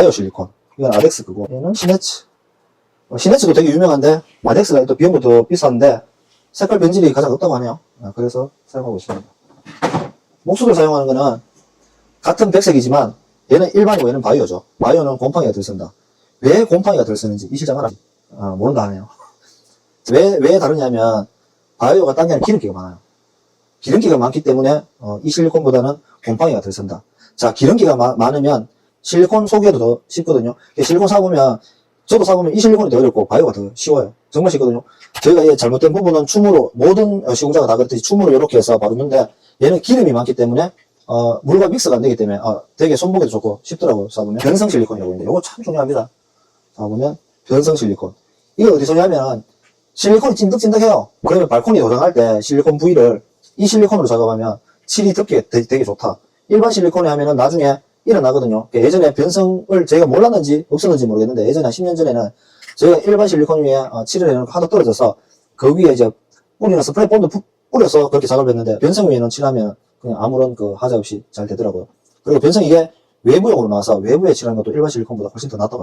바이오 실리콘. 이건 아덱스 그거. 얘는 시네츠. 어, 시네츠도 되게 유명한데, 아덱스가 또 비용도 더 비싼데, 색깔 변질이 가장 없다고 하네요. 아, 그래서 사용하고 있습니다. 목수들 사용하는 거는 같은 백색이지만 얘는 일반이고 얘는 바이오죠. 바이오는 곰팡이가 덜 쓴다. 왜 곰팡이가 덜 쓰는지 이 실장 알아? 아, 모른다 하네요. 왜, 왜 다르냐면 바이오가 딴 게 아니라 기름기가 많아요. 기름기가 많기 때문에 어, 이 실리콘보다는 곰팡이가 덜 쓴다. 자, 기름기가 마- 많으면 실리콘 소개도 더 쉽거든요. 실리콘 사보면 저도 사보면 이 실리콘이 더 어렵고 바이오가 더 쉬워요. 정말 쉽거든요. 저희가 이 잘못된 부분은 춤으로 모든 어, 시공자가 다 그렇듯이 춤으로 이렇게 해서 바르는데 얘는 기름이 많기 때문에 어, 물과 믹스가 안 되기 때문에 어, 되게 손목에도 좋고 쉽더라고요. 사보면 변성 실리콘이라고 있는데 이거 참 중요합니다. 사보면 변성 실리콘. 이거 어디서 냐면 실리콘이 찐득찐득해요. 그러면 발코니 도장할 때 실리콘 부위를 이 실리콘으로 작업하면 칠이 덮기가 되- 되게 좋다. 일반 실리콘에 하면은 나중에 일어나거든요. 그러니까 예전에 변성을 저희가 몰랐는지 없었는지 모르겠는데 예전에 한 10년 전에는 저희가 일반 실리콘 위에 어, 칠을 해놓고 하도 떨어져서 그 위에 이제 뿌리나 스프레이 본드 푸- 뿌려서 그렇게 작업을 했는데 변성 위에는 칠하면 그냥 아무런 그 하자 없이 잘 되더라고요. 그리고 변성 이게 외부용으로 나와서 외부에 칠하는 것도 일반 실리콘보다 훨씬 더 낫다고 합니다.